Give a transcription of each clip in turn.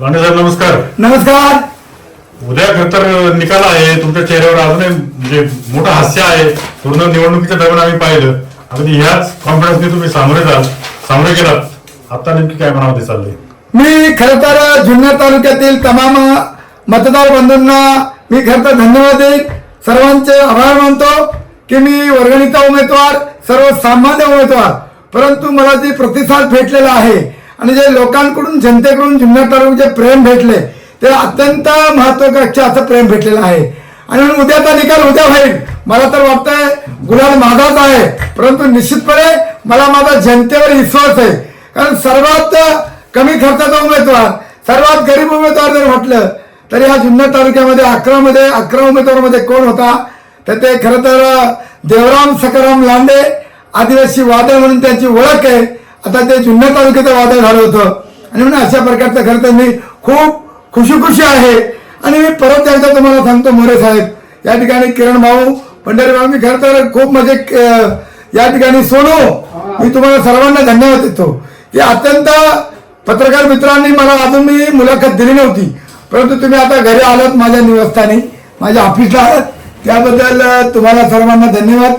लांडे साहेब नमस्कार. नमस्कार. उद्या खर तर निकाल आहे तुमच्या चेहऱ्यावर अजूनही म्हणजे मोठं हास्य आहे. पूर्ण निवडणुकीच्या दरम्यान आम्ही पाहिलं. अगदी ह्याच कॉन्फिडन्सने तुम्ही सामोरे जाल. सामोरे गेलात. आता नेमकी काय म्हणावं ते चाललंय? मी खर तर जुन्नर तालुक्यातील तमाम मतदार बंधूंना मी खर तर धन्यवाद देईन. सर्वांचे आभार मानतो की मी वर्गणीचा उमेदवार सर्वसामान्य उमेदवार. परंतु मला जे प्रतिसाद भेटलेला आहे आणि जे लोकांकडून जनतेकडून जुन्नर तालुक्याचे प्रेम भेटले ते अत्यंत महत्वाकांक्षा असं प्रेम भेटलेलं आहे. आणि म्हणून उद्याचा निकाल उद्या होईल. मला तर वाटतंय गुलाल माझाच आहे. परंतु निश्चितपणे मला माझा जनतेवर विश्वास आहे. कारण सर्वात कमी खर्चाचा उमेदवार सर्वात गरीब उमेदवार जर म्हटलं तर या जुन्नर तालुक्यामध्ये अकरा मध्ये अकरा उमेदवारामध्ये कोण होता? तर ते खरं तर देवराम सकाराम लांडे आदिवासी वादळ म्हणून त्यांची ओळख आहे. आता ते जुन्नर तालुक्याचं वादळ झालं होतं. आणि म्हणून अशा प्रकारचं खरं तर मी खूप खुशी खुशी आहे. आणि मी परत एकदा तुम्हाला सांगतो मोरे साहेब या ठिकाणी किरण भाऊ पंढरी भाऊ मी खरं तर खूप म्हणजे या ठिकाणी सोनू मी तुम्हाला सर्वांना धन्यवाद देतो. की अत्यंत पत्रकार मित्रांनी मला अजून मी मुलाखत दिली नव्हती. परंतु तुम्ही आता घरी आलात माझ्या निवासस्थानी माझ्या ऑफिसला आलात. त्याबद्दल तुम्हाला सर्वांना धन्यवाद.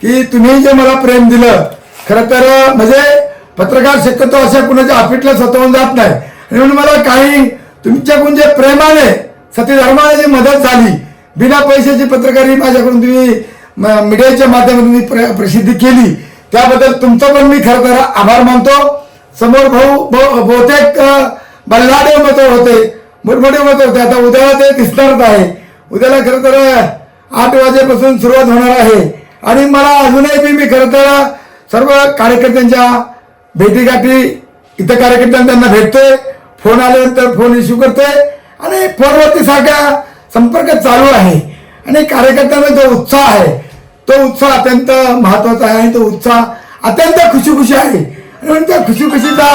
की तुम्ही जे मला प्रेम दिलं खरं तर म्हणजे पत्रकार शक्यतो अशा कुणाच्या ऑफिसला स्वतःहून जात नाही. आणि म्हणून मला काही तुमच्याकडून जे प्रेमाने सतीधर्माने जी मदत झाली बिना पैशाची पत्रकारी माझ्याकडून तुम्ही मीडियाच्या माध्यमातून मी प्र- प्रसिद्धी केली. त्याबद्दल तुमचं पण मी खरं तर आभार मानतो. समोर भाऊ बहुतेक बल्लाडे मत होते मोठमोठे मत होते. आता उद्याला ते दिसणारच आहे. उद्याला खरं तर आठ वाजेपासून सुरुवात होणार आहे. आणि मला अजूनही बी मी खरं तर सर्व कार्यकर्त्यांच्या भेटीगाठी इथं कार्यकर्त्यांना त्यांना भेटते फोन आल्यानंतर फोन इश्यू करते आणि फोनवरती सारखा संपर्क चालू आहे. आणि कार्यकर्त्यांना जो उत्साह आहे तो उत्साह अत्यंत महत्त्वाचा आहे आणि तो उत्साह अत्यंत खुशी खुशी आहे. आणि त्या खुशी खुशीचा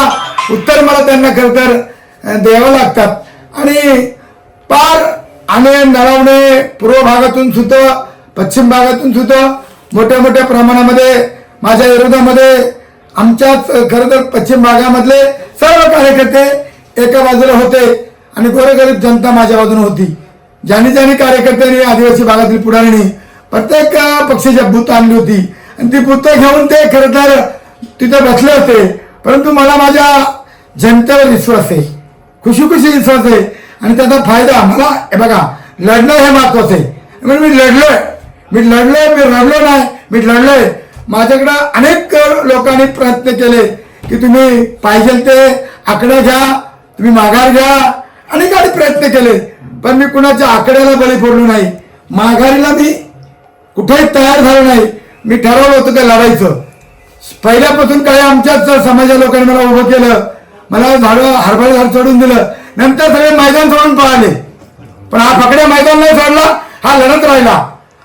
उत्तर मला त्यांना खरं तर द्यावं लागतात. आणि पार आणि नळवणे पूर्व भागातून सुद्धा पश्चिम भागातून सुद्धा मोठ्या मोठ्या प्रमाणामध्ये माझ्या विरोधामध्ये आमच्याच खरं तर पश्चिम भागामधले सर्व कार्यकर्ते एका बाजूला होते आणि गोरगरीब जनता माझ्या बाजूने होती. ज्यांनी ज्यांनी कार्यकर्त्यांनी आदिवासी भागातील पुढाऱ्यांनी प्रत्येक पक्षाच्या बूथ आणली होती. आणि ती बूथ घेऊन ते खरं तर तिथे बसले होते. परंतु मला माझ्या जनतेवर विश्वास आहे. खुशी खुशी विश्वास आहे. आणि त्याचा फायदा मला हे बघा लढणं हे महत्वाचं आहे. म्हणून मी लढलोय. मी लढलोय मी रडलो नाही. मी लढलोय. माझ्याकडं अनेक लोकांनी प्रयत्न केले की तुम्ही पाहिजे ते आकडे घ्या तुम्ही माघार घ्या. अनेकांनी प्रयत्न केले पण मी कुणाच्या आकड्याला बळी पडलो नाही. माघारीला मी कुठेही तयार झालो नाही. मी ठरवलं होतं ते लढायचं. पहिल्यापासून काही आमच्याच समाजा लोकांनी मला उभं केलं. मला झाडं हरभरा झाड सोडून दिलं. नंतर सगळे मैदान सोडून पळाले. पण हा फकड्या मैदान नाही सोडला हा लढत राहिला.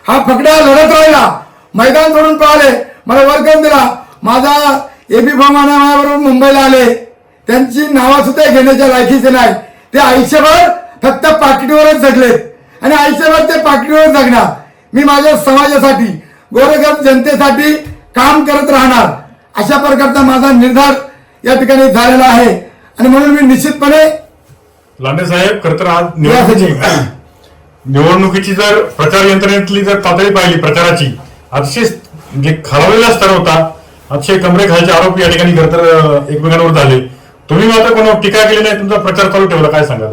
हा फकड्या लढत राहिला. मैदान सोडून पळाले. मला करून दिला. माझा एबी फॉर्माना माझ्याबरोबर मुंबईला आले. त्यांची नावं सुद्धा घेण्याच्या लायकीचे नाही ते आयुष्यभर फक्त पाकिटीवरच जगलेत आणि आयुष्यभर ते पाकिटीवर जगणार. मी माझ्या समाजासाठी गोरगरीब जनतेसाठी काम करत राहणार. अशा प्रकारचा माझा निर्धार या ठिकाणी झालेला आहे. आणि म्हणून मी निश्चितपणे लांडे साहेब खर तर आज निवडणुकीची निवडणुकीची जर प्रचार यंत्रणेतली जर पातळी पाहिली प्रचाराची अतिशय म्हणजे खालावलेला स्तर होता. अतिशय कमरे खालचे आरोप या ठिकाणी खर तर एकमेकांवर झाले. तुम्ही मात्र कोणावर टीका केली नाही तुमचा प्रचार चालू ठेवला काय सांगाल?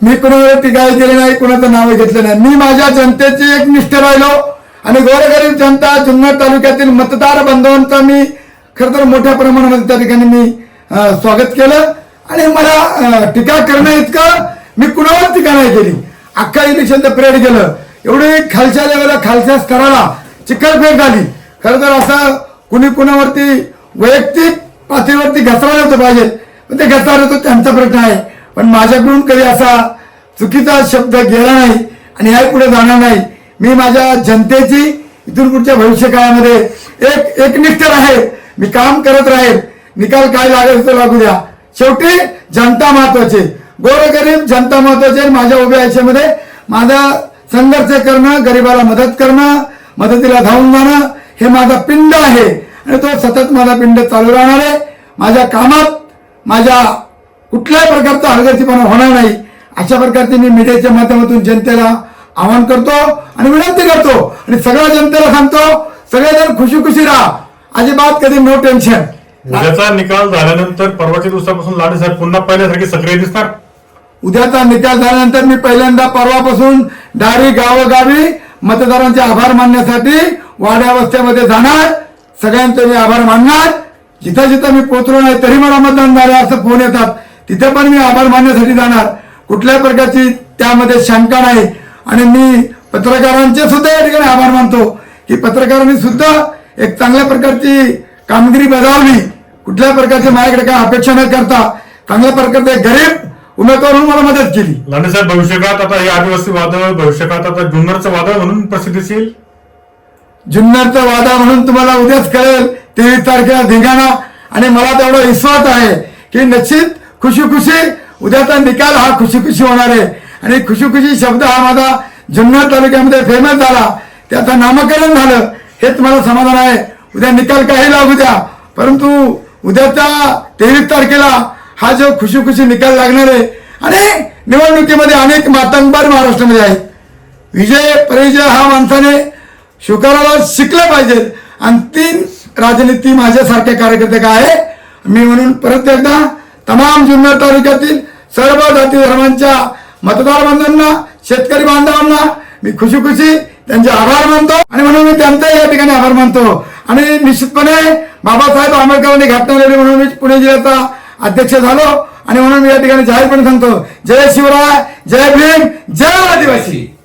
मी कुणावर टीका केले नाही कुणाचं नाव घेतलं नाही. मी माझ्या जनतेची एक निष्ठ राहिलो आणि गोरगरीब जनता जुन्नर तालुक्यातील मतदार बांधवांचा मी खर तर मोठ्या प्रमाणामध्ये त्या ठिकाणी मी स्वागत केलं. आणि मला टीका करणं इतकं मी कुणावर टीका नाही केली. अख्खा इलेक्शनचं पिरियड गेलं. एवढी खालच्या लेवलला खालच्या स्तराला चिखलफेक झाली. खरं तर असं कुणी कुणावरती वैयक्तिक पातळीवरती घसरायला होतं पाहिजे. पण ते घसरलं होतं त्यांचा प्रश्न आहे. पण माझ्याकडून कधी असा चुकीचा शब्द गेला नाही आणि याही पुढे जाणार नाही. मी माझ्या जनतेची इथून पुढच्या भविष्य काळामध्ये एक एकनिष्ठ राहील. मी काम करत राहील. निकाल काय लागेल तर लागू द्या. शेवटी जनता महत्वाची. गोरगरीब जनता महत्वाची माझ्या उभ्या आयुष्यामध्ये माझा संघर्ष करणं गरिबाला मदत करणं मदतीला धावून जाणं हे माझा पिंड आहे. आणि तो सतत माझा पिंड चालू राहणार आहे. माझ्या कामात माझ्या कुठल्याही प्रकारचा हलगर्जीपणा होणार नाही. अशा प्रकारचे मी मीडियाच्या माध्यमातून जनतेला आवाहन करतो आणि विनंती करतो. आणि सगळ्या जनतेला सांगतो सगळेजण खुशी खुशी राहा. अजिबात कधी नो टेन्शन उद्याचा निकाल झाल्यानंतर परवाच्या दिवसापासून लाडे साहेब पुन्हा पहिल्यासारखे सक्रिय दिसणार? उद्याचा निकाल झाल्यानंतर मी पहिल्यांदा परवापासून डायरी गावोगावी मतदारांचे आभार मानण्यासाठी वाड्या वस्त्यामध्ये जाणार. सगळ्यांचे मी आभार मानणार. जिथं जिथं मी पोहोचलो नाही तरी मला मतदान झालं असं फोन येतात. तिथे पण मी आभार मानण्यासाठी जाणार. कुठल्याही प्रकारची त्यामध्ये शंका नाही. आणि मी पत्रकारांचे सुद्धा या ठिकाणी आभार मानतो की पत्रकारांनी सुद्धा एक चांगल्या प्रकारची कामगिरी बजावली. कुठल्या प्रकारची माझ्याकडे काय अपेक्षा न करता चांगल्या प्रकारचे गरीब उमेदवार म्हणून मला मदत केली. लांडे साहेब भविष्यकाळात आता हे आदिवासी वादळ भविष्यकाळात आता जुन्नरचं वादळ म्हणून प्रसिद्धीस येईल जुन्नरचा वादा म्हणून तुम्हाला उद्याच कळेल तेवीस तारखेला धिंगाणा. आणि मला तेवढा विश्वास आहे की निश्चित खुशी खुशी उद्याचा निकाल हा खुशी खुशी होणार आहे. आणि खुशी खुशी शब्द हा माझा जुन्नर तालुक्यामध्ये फेमस झाला. त्याचं नामकरण झालं हेच मला समाधान आहे. उद्या निकाल काही लागू द्या. परंतु उद्याच्या तेवीस तारखेला हा जो खुशी खुशी निकाल लागणार आहे आणि निवडणुकीमध्ये अनेक मातंगबार महाराष्ट्रामध्ये आहेत. विजय परिजय हा माणसाने शुक्रवार शिकलं पाहिजे. आणि तीन राजनीती माझ्यासारख्या कार्यकर्ते काय आहे? मी म्हणून परत एकदा तमाम जुन्नर तालुक्यातील सर्व जाती धर्मांच्या मतदार बांधवांना शेतकरी बांधवांना मी खुशी खुशी त्यांचे आभार मानतो आणि म्हणून मी त्यांचाही या ठिकाणी आभार मानतो. आणि निश्चितपणे बाबासाहेब आंबेडकरांनी घटना म्हणून मी पुणे जिल्ह्याचा अध्यक्ष झालो आणि म्हणून मी या ठिकाणी जाहीरपणे सांगतो जय शिवराय जय भीम जय आदिवासी.